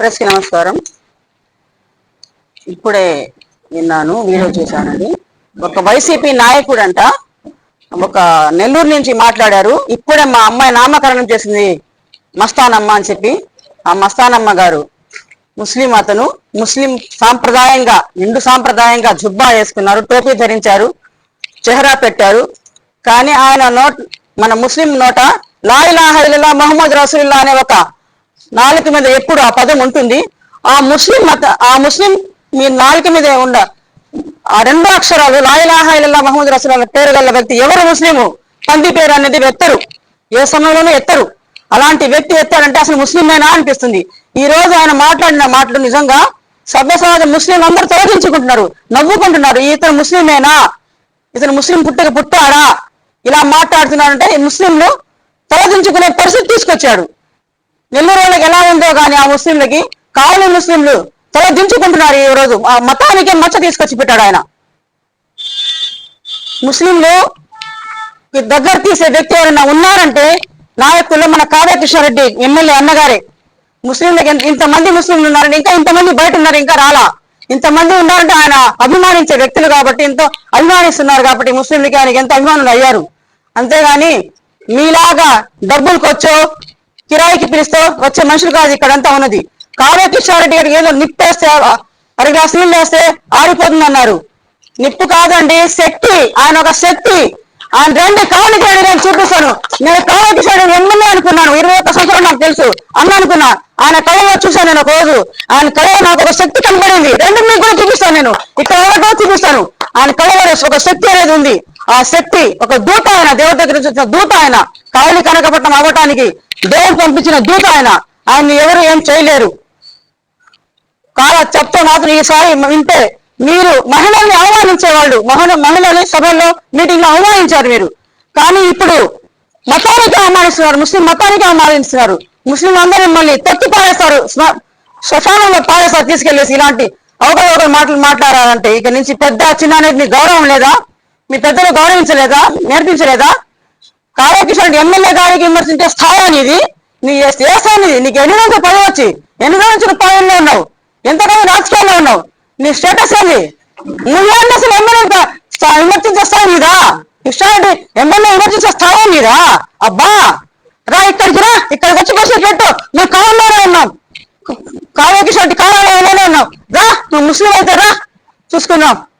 ప్రెస్కి నమస్కారం. ఇప్పుడే విన్నాను వీడియో చూశానండి ఒక వైసీపీ నాయకుడు అంట ఒక నెల్లూరు నుంచి మాట్లాడారు. ఇప్పుడే మా అమ్మాయి నామకరణం చేసింది మస్తానమ్మ అని చెప్పి. ఆ మస్తానమ్మ గారు ముస్లిం అతను. ముస్లిం సాంప్రదాయంగా హిందూ సాంప్రదాయంగా జుబ్బా వేసుకున్నారు టోపీ ధరించారు చెహరా పెట్టారు. కానీ ఆయన నోట్ మన ముస్లిం నోట లాయిలాహల్లా మహమ్మద్ రసూల్లా అనే ఒక నాలుక మీద ఎప్పుడు ఆ పదం ఉంటుంది. ఆ ముస్లిం మత ఆ ముస్లిం మీ నాలుక మీద ఉండ ఆ రెండు అక్షరాలు లాయిలాహల్లా మహమ్మద్ రసూల్ పేరు గల వ్యక్తి ఎవరు ముస్లిము? పంది పేరు అనేది ఎత్తరు ఏ సమయంలోనూ ఎత్తరు. అలాంటి వ్యక్తి ఎత్తారంటే అసలు ముస్లిమేనా అనిపిస్తుంది. ఈ రోజు ఆయన మాట్లాడిన మాటలు నిజంగా సభ్య సమాజం ముస్లిం అందరూ తొలగించుకుంటున్నారు నవ్వుకుంటున్నారు. ఇతను ముస్లిమేనా? ఇతను ముస్లిం పుట్టక పుట్టాడా? ఇలా మాట్లాడుతున్నాడంటే ఈ ముస్లింలు తొలగించుకునే పరిస్థితి తీసుకొచ్చాడు. నెల్లూరు వాళ్ళకి ఎలా ఉందో కానీ ఆ ముస్లింలకి కావలి ముస్లింలు తల దించుకుంటున్నారు ఈ రోజు. ఆ మతానికే మచ్చ తీసుకొచ్చి పెట్టాడు ఆయన. ముస్లింలు దగ్గర తీసే వ్యక్తి ఎవరైనా ఉన్నారంటే నాయకుల్లో మన కావ్య కృష్ణారెడ్డి ఎమ్మెల్యే అన్నగారే. ముస్లింలకు ఇంతమంది ముస్లింలు ఉన్నారంటే ఇంకా ఇంతమంది బయట ఉన్నారు ఇంకా రాలా. ఇంతమంది ఉన్నారంటే ఆయన అభిమానించే వ్యక్తులు కాబట్టి ఎంతో అభిమానిస్తున్నారు కాబట్టి ముస్లింలకి ఆయనకి ఎంతో అభిమానులు అయ్యారు. అంతేగాని మీలాగా డబ్బులకు వచ్చో కిరాయికి పిలిస్తే వచ్చే మనుషులు కాదు ఇక్కడంతా ఉన్నది. కావ్య కృష్ణారెడ్డి గారికి ఏదో నిప్పేస్తే అర గ్లాస్ వేస్తే ఆడిపోతుంది అన్నారు. నిప్పు కాదండి శక్తి. ఆయన ఒక శక్తి. ఆయన రెండు కాళ్ళు చేయండి నేను చూపిస్తాను. నేను కాళ్ళకి చేయడం ఎమ్మెల్యే అనుకున్నాను. ఇరవై ఒక్క సంవత్సరం నాకు తెలుసు. అన్న అనుకున్నా. ఆయన కళలో చూశాను నేను ఒక రోజు. ఆయన కళలో నాకు ఒక శక్తి కనబడింది. రెండు మీకు కూడా చూపిస్తాను నేను. ఇక్కడ ఎవరికో చూపిస్తాను. ఆయన కళలో ఒక శక్తి అనేది ఉంది. ఆ శక్తి ఒక దూత ఆయన. దేవుడి దగ్గర నుంచి వచ్చిన దూత ఆయన. కాళీ కనకపట్నం అవ్వటానికి దేవుడు పంపించిన దూత ఆయన. ఆయన్ని ఎవరు ఏం చేయలేరు. కాల చెప్తే మాత్రం ఈసారి వింటే మీరు మహిళల్ని అవమానించేవాళ్ళు మహిళ మహిళల్ని సభల్లో మీటింగ్లో అవమానించారు మీరు. కానీ ఇప్పుడు మతానికి అవమానిస్తున్నారు ముస్లిం మతానికి అవమానిస్తున్నారు ముస్లిం అందరూ మిమ్మల్ని తొక్కి పారేస్తారు. శ్మశానంలో పారేస్తారు. తీసుకెళ్ళేసి ఇలాంటి అవకరవకర మాటలు మాట్లాడాలంటే ఇక నుంచి పెద్ద చిన్న అనేది మీ గౌరవం లేదా? మీ పెద్దలు గౌరవించలేదా? నేర్పించలేదా? తారాకిషన్ ఎమ్మెల్యే గారికి విమర్శించే స్థాయి అనేది నీ ఏ స్థాయి నీకు ఎన్ని రోజులు పదవి వచ్చి ఎన్ని రోజుల నుంచి నువ్వు పదవిలో ఉన్నావు ఎంతకాలం రాజకీయాల్లో ఉన్నావు? నీ స్టేటస్ ఏంది? నువ్వేంటి అసలు ఎమ్మెల్యే విమర్శించే స్థాయి మీదా ఇష్టానికి ఎమ్మెల్యే విమర్శించే స్థాయి మీదా అబ్బా! రా ఇక్కడికి రా ఇక్కడికి వచ్చి బస్సు పెట్టు. నువ్వు కాలంలోనే ఉన్నాం కావ్యకిషోర్ కాలంలోనే ఉన్నావు. రా నువ్వు ముస్లిం అయితే రా. చూసుకుందాం.